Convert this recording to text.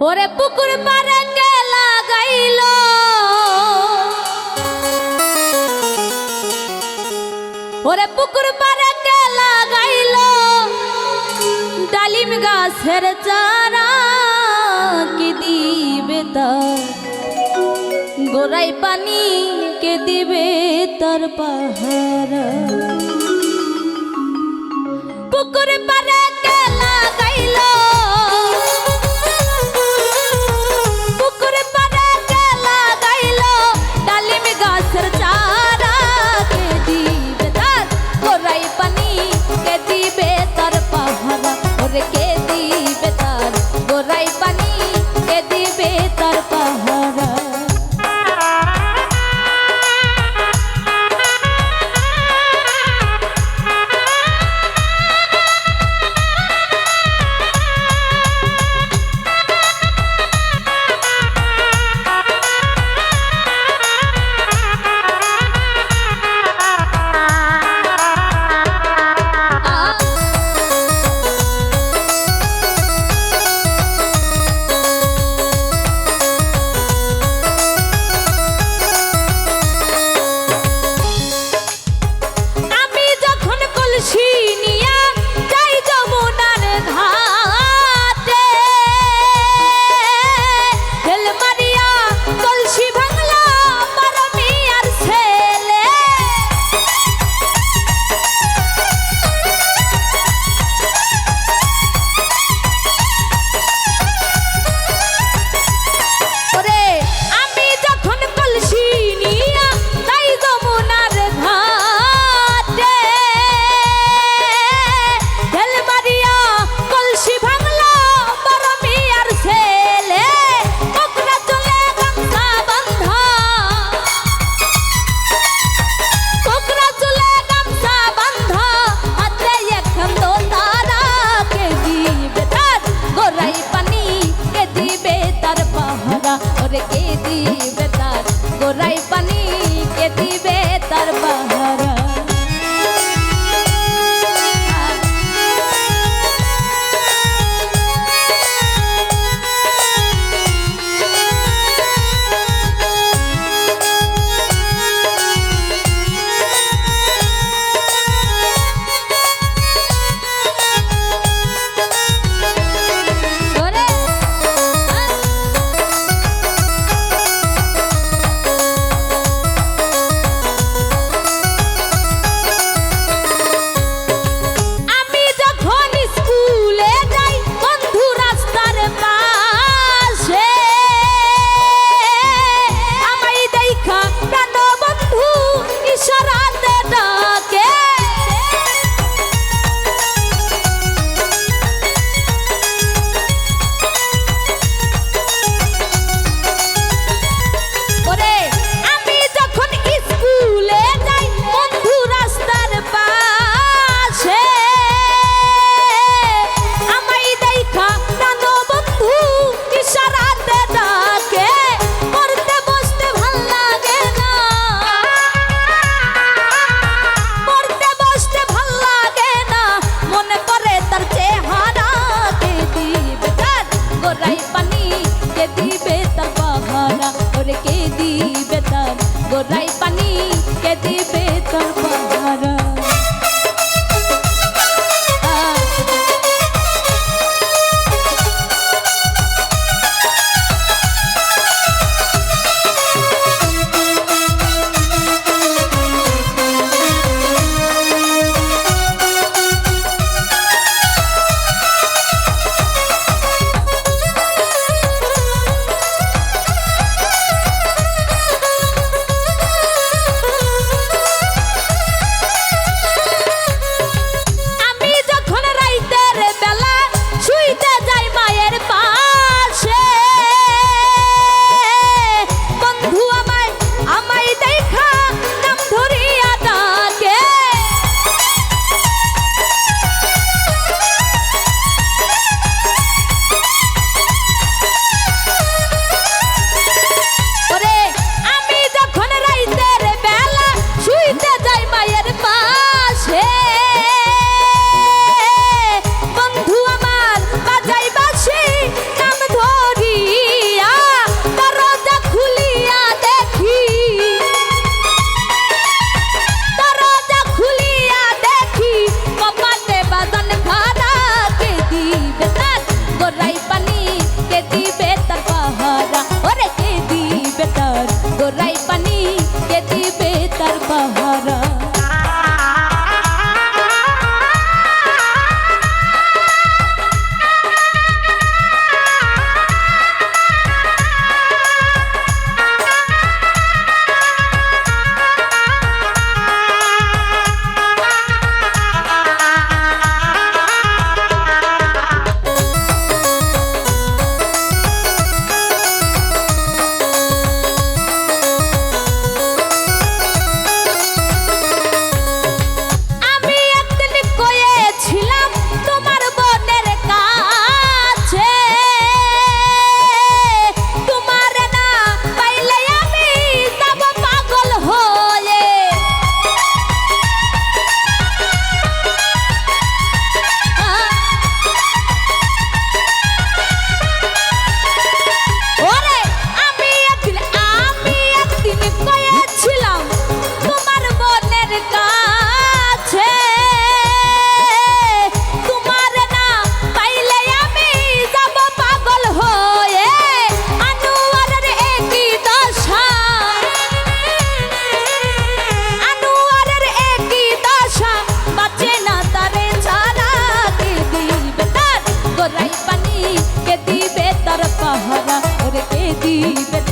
ওরে পুকুর পারে কে লাগাইল ওরে পুকুর পারে কে লাগাইল ডালিম গাছের চারা কে দিবে তার? গোড়াই পানি কে দিবে তার পাহারা? বেতার গোড়াই পানি তার পাহারা। দিবে